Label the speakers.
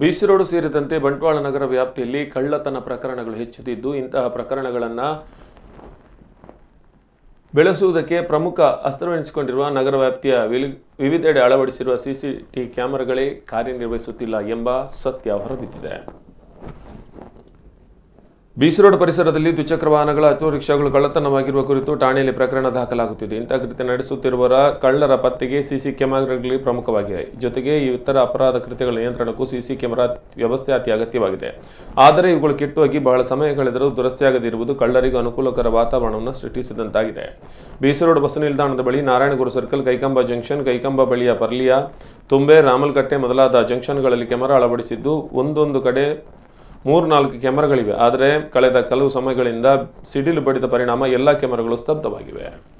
Speaker 1: ಬಿಸಿ road ಸೇರಿದಂತೆ ಬಂಟ್ವಾಳ ನಗರ ವ್ಯಾಪ್ತಿಯಲ್ಲಿ ಕಳ್ಳತನ ಪ್ರಕರಣಗಳು ಹೆಚ್ಚುತ್ತಿದ್ದು, ಇಂತಹ ಪ್ರಕರಣಗಳನ್ನು ಬೆಳೆಸುವುದಕ್ಕೆ ಪ್ರಮುಖ ಅಸ್ತ್ರವೆನಿಸಿಕೊಂಡಿರುವ ನಗರ ವ್ಯಾಪ್ತಿಯ ವಿವಿಧೆಡೆ ಅಳವಡಿಸಿರುವ ಸಿಸಿಟಿ ಕ್ಯಾಮೆರಾಗಳೇ ಕಾರ್ಯನಿರ್ವಹಿಸುತ್ತಿಲ್ಲ ಎಂಬ ಸತ್ಯ ಹೊರಬಿದ್ದಿದೆ. ಬಿಸಿ ರೋಡ್ ಪರಿಸರದಲ್ಲಿ ದ್ವಿಚಕ್ರ ವಾಹನಗಳ ಆಟೋ ರಿಕ್ಷಾಗಳು ಕಳ್ಳತನವಾಗಿರುವ ಕುರಿತು ಠಾಣೆಯಲ್ಲಿ ಪ್ರಕರಣ ದಾಖಲಾಗುತ್ತಿದೆ. ಇಂತಹ ಕೃತ್ಯ ನಡೆಸುತ್ತಿರುವವರ ಕಳ್ಳರ ಪತ್ತೆಗೆ ಸಿಸಿ ಕ್ಯಾಮೆರಾಗಳಲ್ಲಿ ಪ್ರಮುಖವಾಗಿವೆ ಜೊತೆಗೆ ಇತರ ಅಪರಾಧ ಕೃತ್ಯಗಳ ನಿಯಂತ್ರಣಕ್ಕೂ ಸಿಸಿ ಕ್ಯಾಮೆರಾ ವ್ಯವಸ್ಥೆ ಅತಿ ಅಗತ್ಯವಾಗಿದೆ. ಆದರೆ ಇವುಗಳು ಕೆಟ್ಟುಹೋಗಿ ಬಹಳ ಸಮಯ ಕಳೆದರೂ ದುರಸ್ತಿಯಾಗದಿರುವುದು ಕಳ್ಳರಿಗೂ ಅನುಕೂಲಕರ ವಾತಾವರಣವನ್ನು ಸೃಷ್ಟಿಸಿದಂತಾಗಿದೆ. ಬಿಸಿ ರೋಡ್ ಬಸ್ ನಿಲ್ದಾಣದ ಬಳಿ ನಾರಾಯಣಗುರು ಸರ್ಕಲ್, ಕೈಕಂಬ ಜಂಕ್ಷನ್, ಕೈಕಂಬ ಬಳಿಯ ಪರ್ಲಿಯ, ತುಂಬೆ, ರಾಮಲ್ಕಟ್ಟೆ ಮೊದಲಾದ ಜಂಕ್ಷನ್ಗಳಲ್ಲಿ ಕ್ಯಾಮೆರಾ ಅಳವಡಿಸಿದ್ದು ಒಂದೊಂದು ಕಡೆ ಮೂರು ನಾಲ್ಕು ಕ್ಯಾಮೆರಾಗಳಿವೆ. ಆದರೆ ಕಳೆದ ಕೆಲವು ಸಮಯಗಳಿಂದ ಸಿಡಿಲು ಬಡಿದ ಪರಿಣಾಮ ಎಲ್ಲ ಕ್ಯಾಮೆರಾಗಳು ಸ್ತಬ್ಧವಾಗಿವೆ.